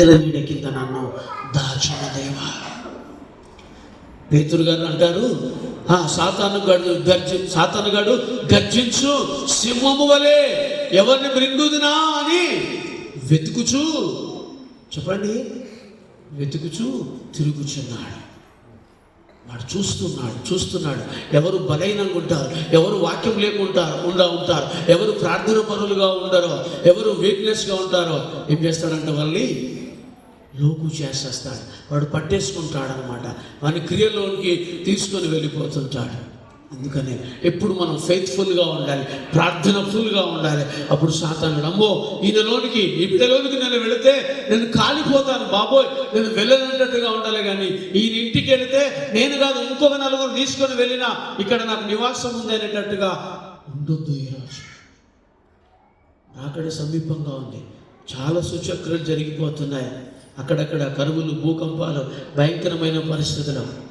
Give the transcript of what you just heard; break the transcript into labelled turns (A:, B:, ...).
A: రెక్కల కింద నన్ను దాచిన దేవా. పేతురు గారు అంటారు ఆ సాతాను గడు గర్జి సాతాను గడు గర్జించు సింహము వలె ఎవరిని మృంగుదునా అని వెతుకుచు చెప్పండి వెతుకుచు తిరుగుచున్నాడు. వాడు చూస్తున్నాడు చూస్తున్నాడు. ఎవరు బలహీనంగా ఉంటారు ఎవరు వాక్యం లేకుంటారు ఉండా ఉంటారు ఎవరు ప్రార్థన పరులుగా ఉండరో ఎవరు వీక్నెస్గా ఉంటారో ఏం చేస్తాడంటే వాళ్ళని లోకు చేసేస్తాడు. వాడు పట్టేసుకుంటాడు అనమాట వాని క్రియలోనికి తీసుకొని వెళ్ళిపోతుంటాడు. అందుకని ఎప్పుడు మనం ఫెయిత్ఫుల్గా ఉండాలి ప్రార్థన ఫుల్గా ఉండాలి. అప్పుడు సాతానుడు అమ్మో ఈయనలోనికి ఈ బిడ్డలోనికి నేను వెళితే నేను కాలిపోతాను బాబోయ్ నేను వెళ్ళనట్టుగా ఉండాలి కానీ ఈయన ఇంటికి వెళితే నేను కాదు ఇంకొక నలుగురు తీసుకొని వెళ్ళినా ఇక్కడ నాకు నివాసం ఉంది అనేటట్టుగా ఉండొద్దు ఈరోజు రాకడ సమీపంగా ఉంది. చాలా సూచక్రియలు జరిగిపోతున్నాయి. అక్కడక్కడ కరువులు భూకంపాలు భయంకరమైన పరిస్థితులు.